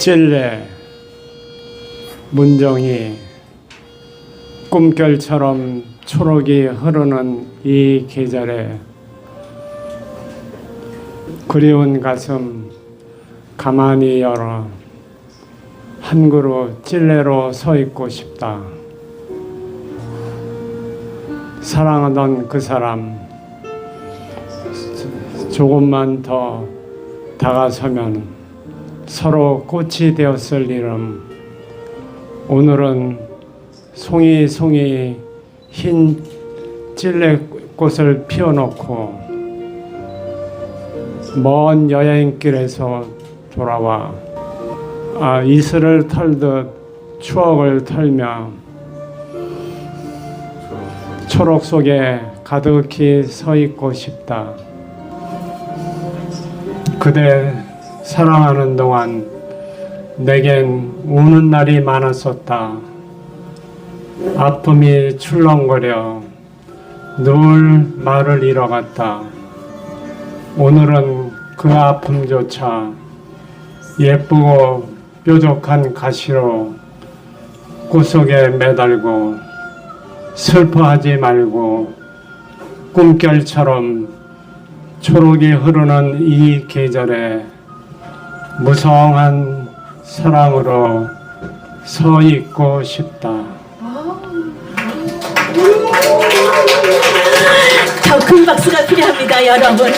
찔레, 문정이 꿈결처럼 초록이 흐르는 이 계절에 그리운 가슴 가만히 열어 한 그루 찔레로 서 있고 싶다. 사랑하던 그 사람 조금만 더 다가서면 서로 꽃이 되었을 이름 오늘은 송이 송이 흰 찔레꽃을 피워놓고 먼 여행길에서 돌아와 아, 이슬을 털듯 추억을 털며 초록 속에 가득히 서 있고 싶다. 그대 사랑하는 동안 내겐 우는 날이 많았었다. 아픔이 출렁거려 늘 말을 잃어갔다. 오늘은 그 아픔조차 예쁘고 뾰족한 가시로 꽃 속에 매달고 슬퍼하지 말고 꿈결처럼 초록이 흐르는 이 계절에 무성한 사랑으로 서 있고 싶다. 더 큰 박수가 필요합니다, 여러분.